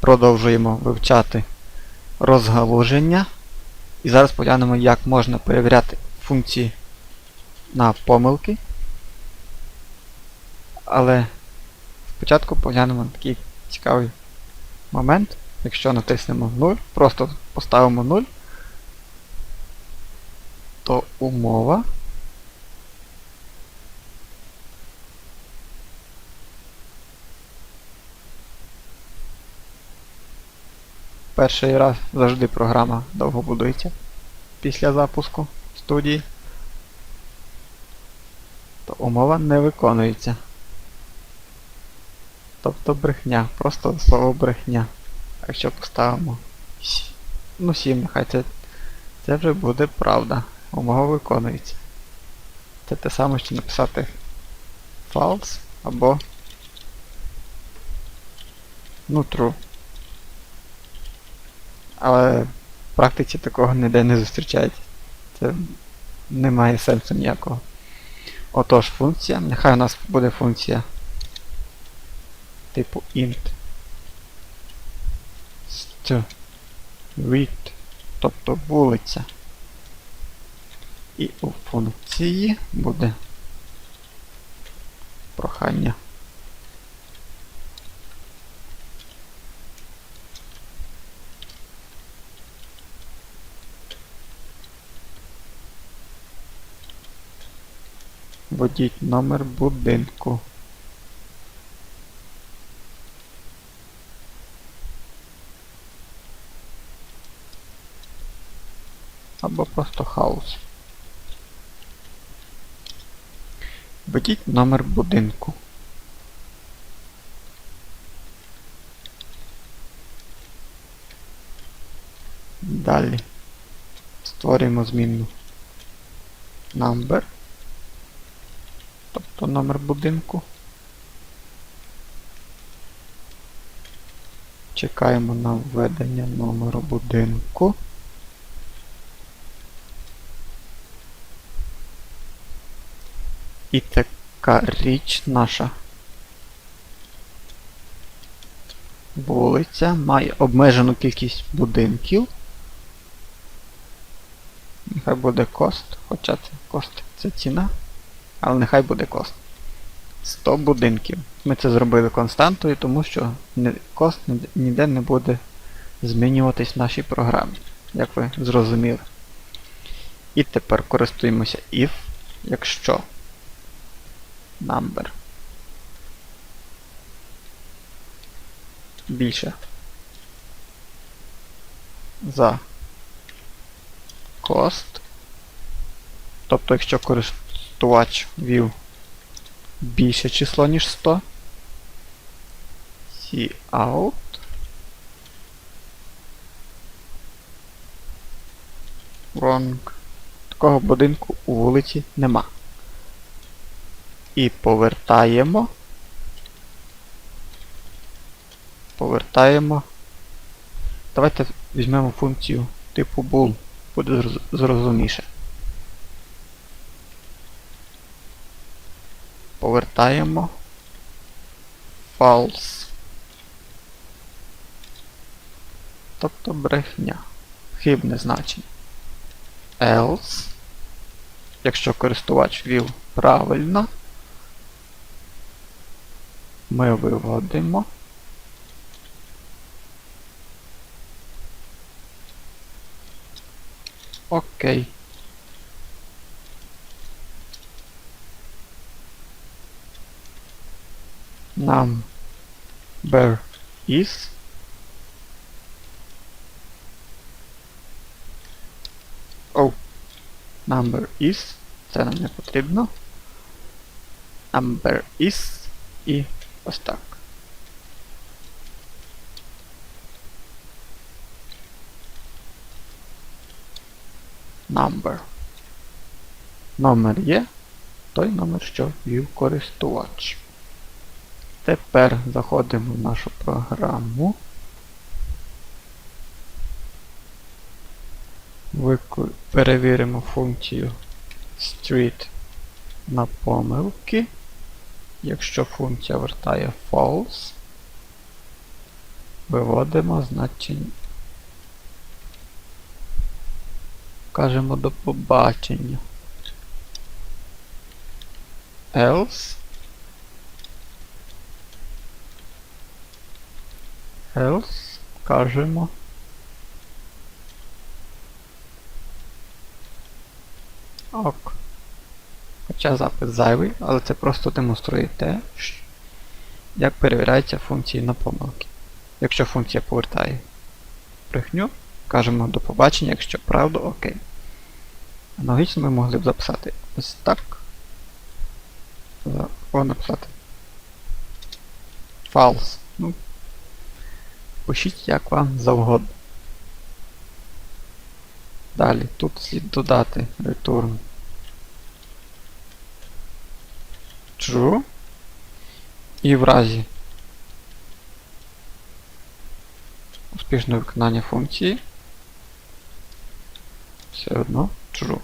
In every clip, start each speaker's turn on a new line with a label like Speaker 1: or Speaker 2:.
Speaker 1: продовжуємо вивчати розгалуження. І зараз поглянемо, як можна перевіряти функції на помилки. Але спочатку поглянемо на такий цікавий момент. Якщо натиснемо 0, просто поставимо 0, то умова Перший раз завжди програма довго будується після запуску студії. То умова не виконується. Тобто брехня, просто слово брехня. Якщо поставимо ну 7, нехай це, це вже буде правда. Умова виконується. Це те саме, що написати false або ну true. Але в практиці такого ніде не зустрічається. Це не має сенсу ніякого. Отож, функція. Нехай у нас буде функція типу int street, тобто вулиця. І у функції буде прохання Вводіть номер будинку. Або просто хаус. Введіть номер будинку. Далі створюємо змінну number номер будинку. Чекаємо на введення номеру будинку. І така річ наша вулиця має обмежену кількість будинків. Нехай буде кост, хоча це кост це ціна. Але нехай буде кост. 100 будинків. Ми це зробили константою, тому що кост ніде не буде змінюватись в нашій програмі, як ви зрозуміли. І тепер користуємося if, якщо number більше за cost. Тобто, якщо користувач ввів більше число, ніж 100, out wrong. Такого будинку у вулиці нема. І повертаємо. Повертаємо. Давайте візьмемо функцію типу bool. Буде зроз- зрозуміше. Повертаємо false. Тобто брехня. Хибне значення. Else. Якщо користувач ввів правильно, ми виводимо. Окей. Number is Oh, number is. Це нам не потрібно. Number is і ось так. Number. Номер є той номер, що ввів користувач. Тепер заходимо в нашу програму. Перевіримо функцію street на помилки. Якщо функція вертає false, Виводимо значення. Кажемо до побачення. Else. Else. Кажемо. Ок. Хоча запис зайвий, але це просто демонструє те, як перевіряються функції на помилки. Якщо функція повертає брехню, кажемо до побачення, якщо правда, окей. Аналогічно ми могли б записати ось так. О, написати. False. Ну, пишіть як вам завгодно. Далі, тут слід додати return true. І в разі успішного виконання функції все одно true.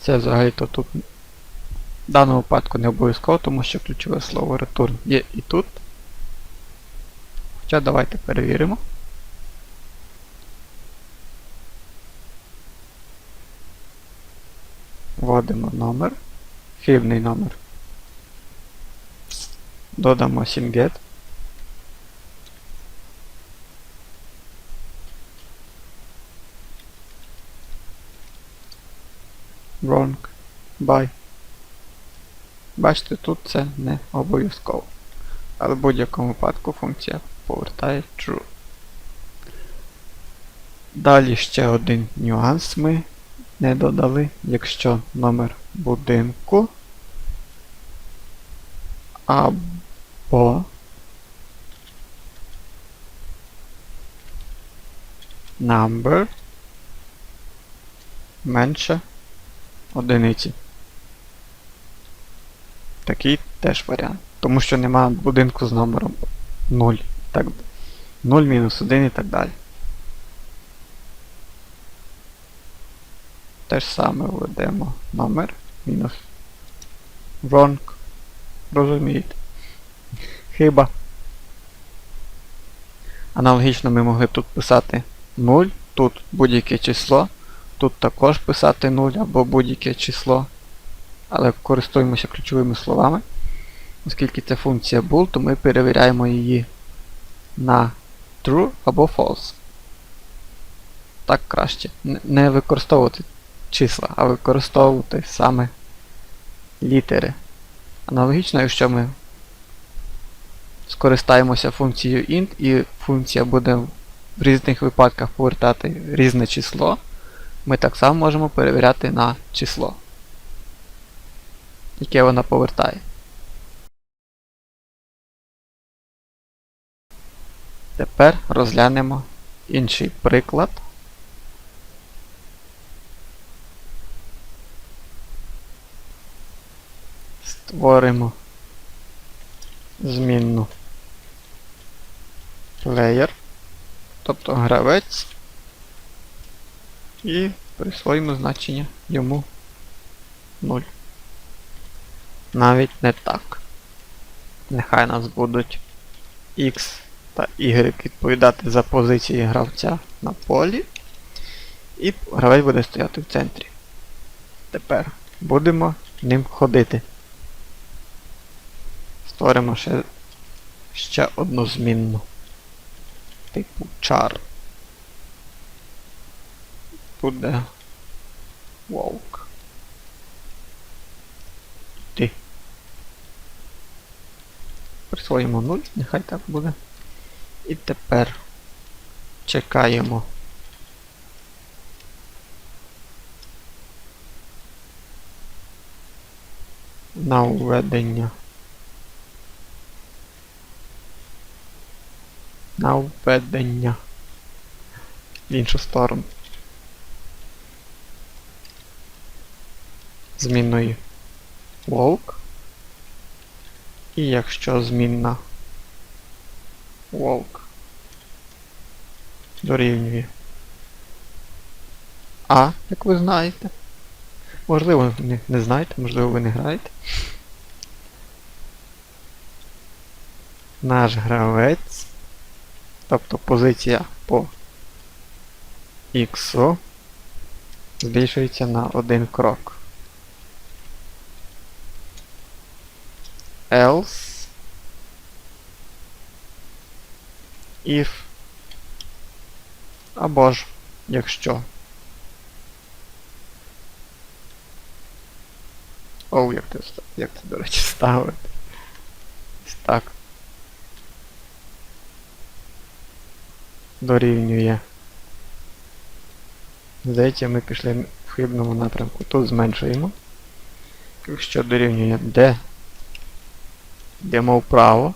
Speaker 1: Це взагалі-то тут в даному випадку не обов'язково, тому що ключове слово return є і тут. Хоча давайте перевіримо. Вводимо номер, фільмний номер. Додамо SimGet. Wrong. By. Бачите, тут це не обов'язково. Але в будь-якому випадку функція повертає true. Далі ще один нюанс ми не додали, якщо номер будинку або number менше одиниці. Такий теж варіант. Тому що нема будинку з номером 0. Так, 0 мінус 1 і так далі. Те ж саме введемо номер мінус wrong. Розумієте? Хиба. Аналогічно ми могли тут писати 0, тут будь-яке число, тут також писати 0 або будь-яке число. Але користуємося ключовими словами. Оскільки це функція bool, то ми перевіряємо її на true або false. Так краще. Не використовувати числа, а використовувати саме літери. Аналогічно, якщо ми скористаємося функцією int і функція буде в різних випадках повертати різне число, ми так само можемо перевіряти на число, яке вона повертає. Тепер розглянемо інший приклад. Створимо змінну player, тобто гравець, і присвоїмо значення йому 0. Навіть не так. Нехай нас будуть X та Y відповідати за позиції гравця на полі. І гравець буде стояти в центрі. Тепер будемо ним ходити. Створимо ще, ще одну змінну. Типу char. Буде вовк. Ти. Присвоїмо 0, нехай так буде. І тепер чекаємо. На введення. На введення. В іншу сторону. Змінної вовк. І якщо змінна вовк дорівнює А, як ви знаєте. Можливо, не, не знаєте, можливо, ви не граєте. наш гравець, тобто позиція по X збільшується на один крок. Else if або ж якщо. Оу, як ста- як ти, до речі, ставити. Ось так. Дорівнює. Здається, ми пішли в хибному напрямку. Тут зменшуємо. Якщо дорівнює D, йдемо вправо.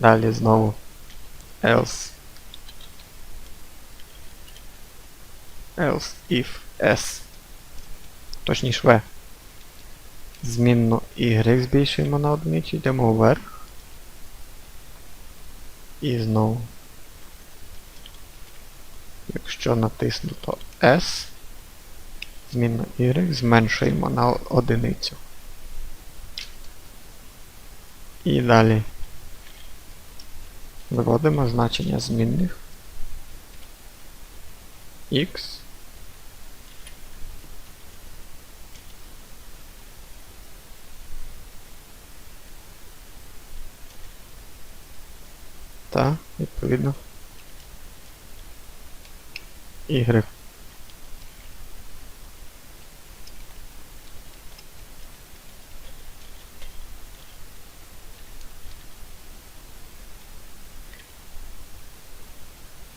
Speaker 1: Далі знову else. Else if S. Точніше V. Змінну Y збільшуємо на одиницю, йдемо вверх. І знову. Якщо натиснуто S, змінну Y зменшуємо на одиницю. І далі виводимо значення змінних. X та, відповідно, y.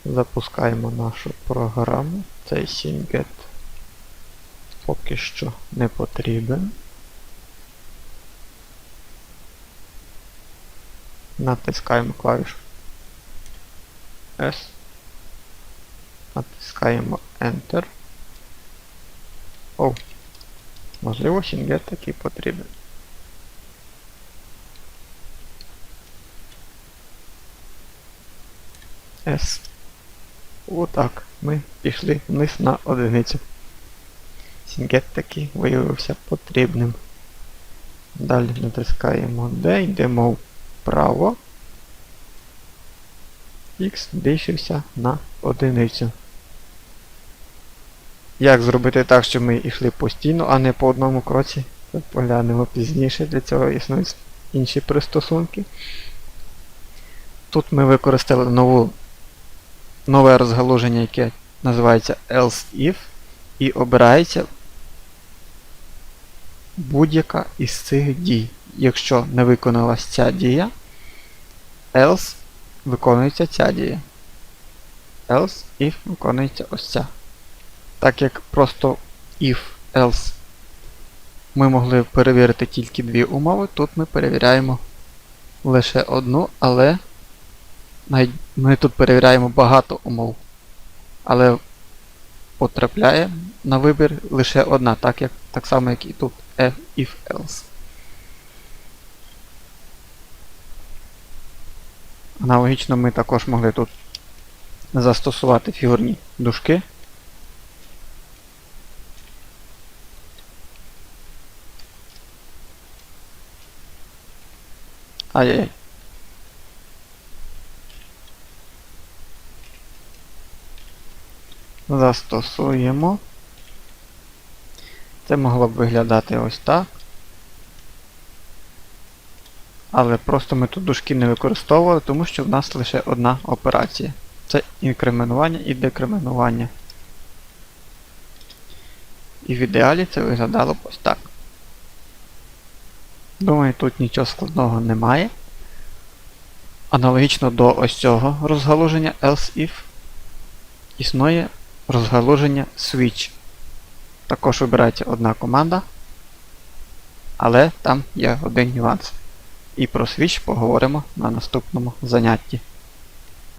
Speaker 1: Запускаємо нашу програму. Цей SyncGet поки що не потрібен. Натискаємо клавішу S. Натискаємо Enter. О, можливо, SyncGet такий потрібен. S. Отак. Ми пішли вниз на одиницю. Сінгет таки виявився потрібним. Далі натискаємо D, йдемо вправо. X збільшився на одиницю. Як зробити так, щоб ми йшли постійно, а не по одному кроці? Поглянемо пізніше, для цього існують інші пристосунки. Тут ми використали нову нове розгалуження, яке називається else if, і обирається будь-яка із цих дій. Якщо не виконалась ця дія, else виконується ця дія. Else if виконується ось ця. Так як просто if, else ми могли перевірити тільки дві умови, тут ми перевіряємо лише одну, але навіть ми тут перевіряємо багато умов, але потрапляє на вибір лише одна, так, як, так само, як і тут F, if else. Аналогічно ми також могли тут застосувати фігурні дужки. Ай-яй. Застосуємо. Це могло б виглядати ось так. Але просто ми тут дужки не використовували, тому що в нас лише одна операція. Це інкременування і декременування. І в ідеалі це виглядало б ось так. Думаю, тут нічого складного немає. Аналогічно до ось цього розгалуження else if існує розгалуження switch. Також вибирається одна команда, але там є один нюанс. І про switch поговоримо на наступному занятті.